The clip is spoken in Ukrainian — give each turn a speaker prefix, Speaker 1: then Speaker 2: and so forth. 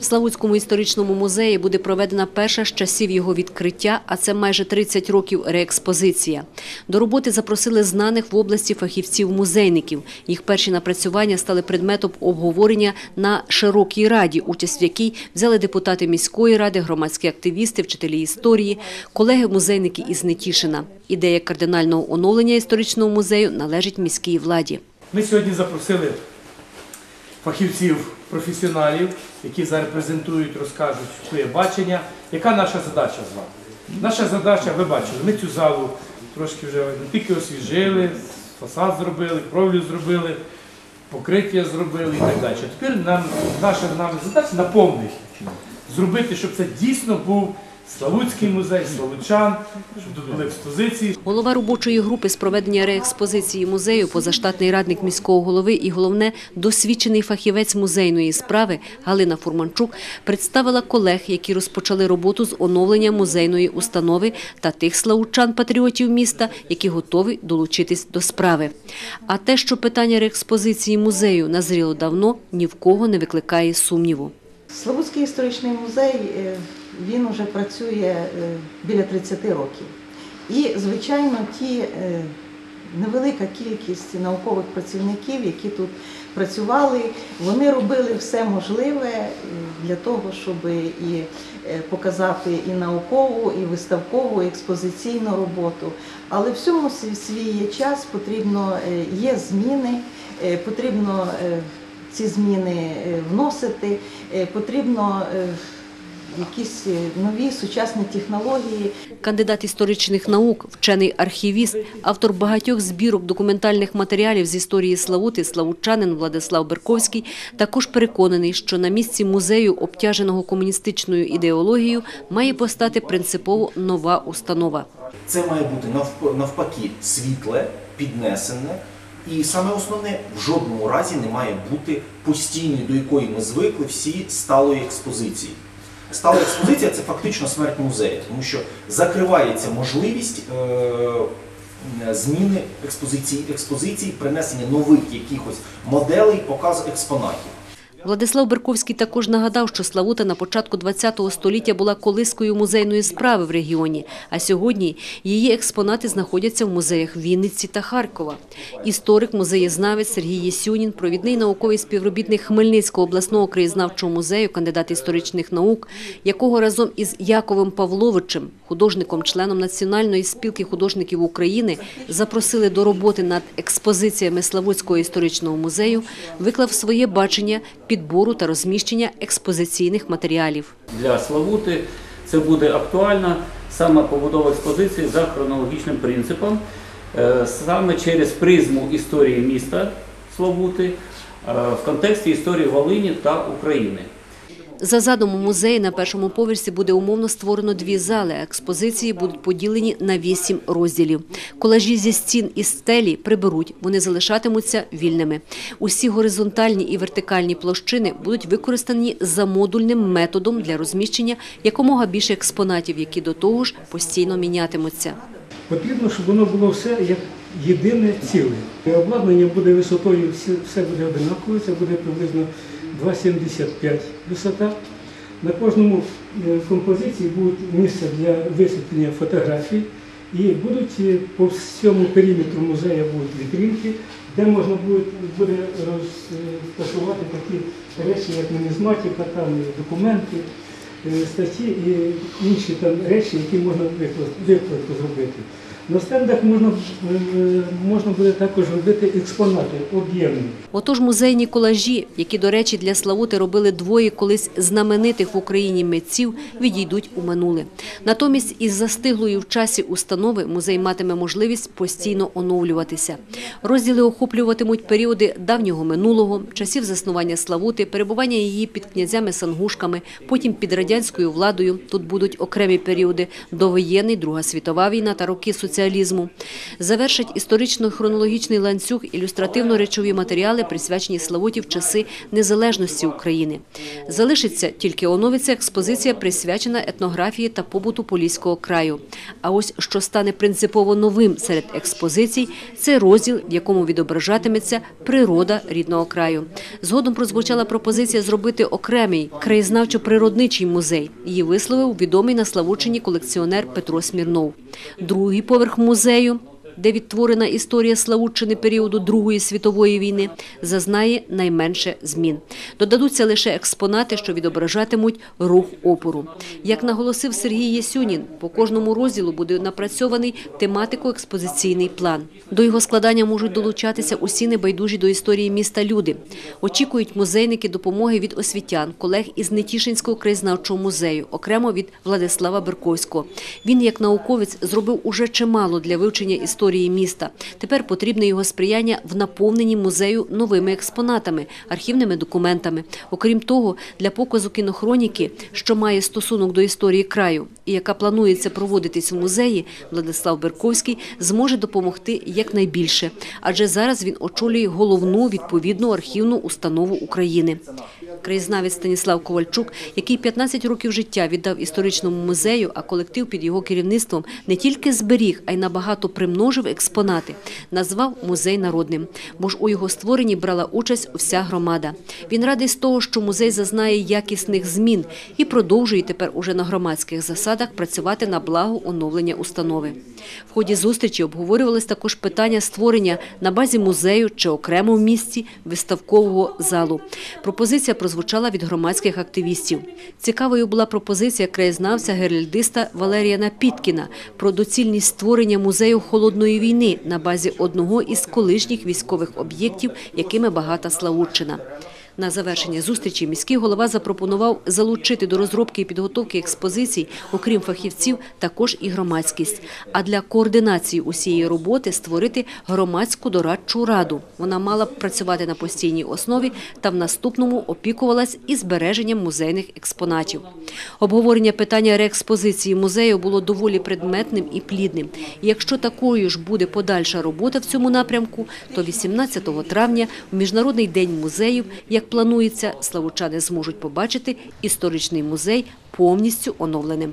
Speaker 1: В Славутському історичному музеї буде проведена перша з часів його відкриття, а це майже 30 років реекспозиція. До роботи запросили знаних в області фахівців-музейників. Їх перші напрацювання стали предметом обговорення на широкій раді, участь в якій взяли депутати міської ради, громадські активісти, вчителі історії, колеги-музейники із Нетішина. Ідея кардинального оновлення історичного музею належить міській владі.
Speaker 2: Ми сьогодні запросили фахівців, професіоналів, які зараз презентують, розкажуть своє бачення. Яка наша задача з вами? Наша задача, ви бачили, ми цю залу трошки вже не тільки освіжили, фасад зробили, кровлю зробили, покриття зробили і так далі. Тепер нам, наша нам задача наповнити, зробити, щоб це дійсно був Славутський музей, Славутчан, щоб тут були експозиції.
Speaker 1: Голова робочої групи з проведення реекспозиції музею, позаштатний радник міського голови і головне досвідчений фахівець музейної справи Галина Фурманчук представила колег, які розпочали роботу з оновлення музейної установи та тих славучан-патріотів міста, які готові долучитись до справи. А те, що питання реекспозиції музею назріло давно, ні в кого не викликає сумніву.
Speaker 3: Славутський історичний музей е, він вже працює е, біля 30 років. І, звичайно, ті е, невелика кількість наукових працівників, які тут працювали, вони робили все можливе е, для того, щоб і показати і наукову, і виставкову, і експозиційну роботу. Але всьому свій- час, потрібно є зміни, потрібно ці зміни вносити, потрібно якісь е, нові сучасні технології.
Speaker 1: Кандидат історичних наук, вчений архівіст, автор багатьох збірок документальних матеріалів з історії Славути, славучанин Владислав Берковський, також переконаний, що на місці музею, обтяженого комуністичною ідеологією, має постати принципово нова установа.
Speaker 4: Це має бути навп- навпаки світле, піднесене. І саме основне, в жодному разі не має бути постійною, до якої ми звикли всі сталої експозиції. Стала експозиція це фактично смерть музею, тому що закривається можливість е, зміни експозиції, експозиції, принесення нових якихось моделей, показу експонатів.
Speaker 1: Владислав Берковський також нагадав, що Славута на початку ХХ століття була колискою музейної справи в регіоні, а сьогодні її експонати знаходяться в музеях Вінниці та Харкова. Історик, музеєзнавець Сергій Єсюнін, провідний науковий співробітник Хмельницького обласного краєзнавчого музею, кандидат історичних наук, якого разом із Яковом Павловичем, художником, членом Національної спілки художників України, запросили до роботи над експозиціями Славутського історичного музею, виклав своє бачення підбору та розміщення експозиційних матеріалів.
Speaker 5: для Славути це буде актуальна саме побудова експозиції за хронологічним принципом, е, саме через призму історії міста Славути е, в контексті історії Волині та України.
Speaker 1: За задумом музею на першому поверсі буде умовно створено дві зали. Експозиції будуть поділені на вісім розділів. Колажі зі стін і стелі приберуть, вони залишатимуться вільними. Усі горизонтальні і вертикальні площини будуть використані за модульним методом для розміщення якомога більше експонатів, які до того ж постійно мінятимуться.
Speaker 6: Потрібно, щоб воно було все як єдине ціле. Обладнання буде висотою, все буде одинаково, це буде приблизно 2,75 висота. На кожному е, композиції буде місце для висвітлення фотографій і будуть е, по всьому периметру музею будуть вітринки, де можна буде, буде розташувати такі речі, як нумізматика, там документи, е, статті і інші там речі, які можна виклад- викладку зробити. На стендах можна, е, можна буде також робити експонати об'ємні.
Speaker 1: Отож, музейні колажі, які, до речі, для Славути робили двоє колись знаменитих в Україні митців, відійдуть у минуле. Натомість із застиглою в часі установи музей матиме можливість постійно оновлюватися. Розділи охоплюватимуть періоди давнього минулого, часів заснування Славути, перебування її під князями-сангушками, потім під радянською владою. Тут будуть окремі періоди довоєнний, Друга світова війна та роки соціальної соціалізму. Завершать історично-хронологічний ланцюг ілюстративно-речові матеріали, присвячені Славуті в часи незалежності України. Залишиться тільки оновиться експозиція, присвячена етнографії та побуту Поліського краю. А ось що стане принципово новим серед експозицій, це розділ, в якому відображатиметься природа рідного краю. Згодом прозвучала пропозиція зробити окремий краєзнавчо-природничий музей. Її висловив відомий на Славутчині колекціонер Петро Смірнов. Другий поверх музею де відтворена історія Славутчини періоду Другої світової війни, зазнає найменше змін. Додадуться лише експонати, що відображатимуть рух опору. Як наголосив Сергій Єсюнін, по кожному розділу буде напрацьований тематико-експозиційний план. До його складання можуть долучатися усі небайдужі до історії міста люди. Очікують музейники допомоги від освітян, колег із Нетішинського краєзнавчого музею, окремо від Владислава Берковського. Він, як науковець, зробив уже чимало для вивчення історії міста. Тепер потрібне його сприяння в наповненні музею новими експонатами, архівними документами. Окрім того, для показу кінохроніки, що має стосунок до історії краю і яка планується проводитись в музеї, Владислав Берковський зможе допомогти якнайбільше, адже зараз він очолює головну відповідну архівну установу України. Краєзнавець Станіслав Ковальчук, який 15 років життя віддав історичному музею, а колектив під його керівництвом не тільки зберіг, а й набагато примножив експонати, назвав музей народним, бо ж у його створенні брала участь вся громада. Він радий з того, що музей зазнає якісних змін і продовжує тепер уже на громадських засадах працювати на благо оновлення установи. В ході зустрічі обговорювалось також питання створення на базі музею чи окремо в місті виставкового залу. Пропозиція прозвучала від громадських активістів. Цікавою була пропозиція краєзнавця геральдиста Валерія Напіткіна про доцільність створення музею холодної війни на базі одного із колишніх військових об'єктів, якими багата Славутчина. На завершення зустрічі міський голова запропонував залучити до розробки і підготовки експозицій, окрім фахівців, також і громадськість. А для координації усієї роботи створити громадську дорадчу раду. Вона мала б працювати на постійній основі та в наступному опікувалась і збереженням музейних експонатів. Обговорення питання реекспозиції музею було доволі предметним і плідним. І якщо такою ж буде подальша робота в цьому напрямку, то 18 травня в Міжнародний день музеїв, планується, славучани зможуть побачити історичний музей повністю оновленим.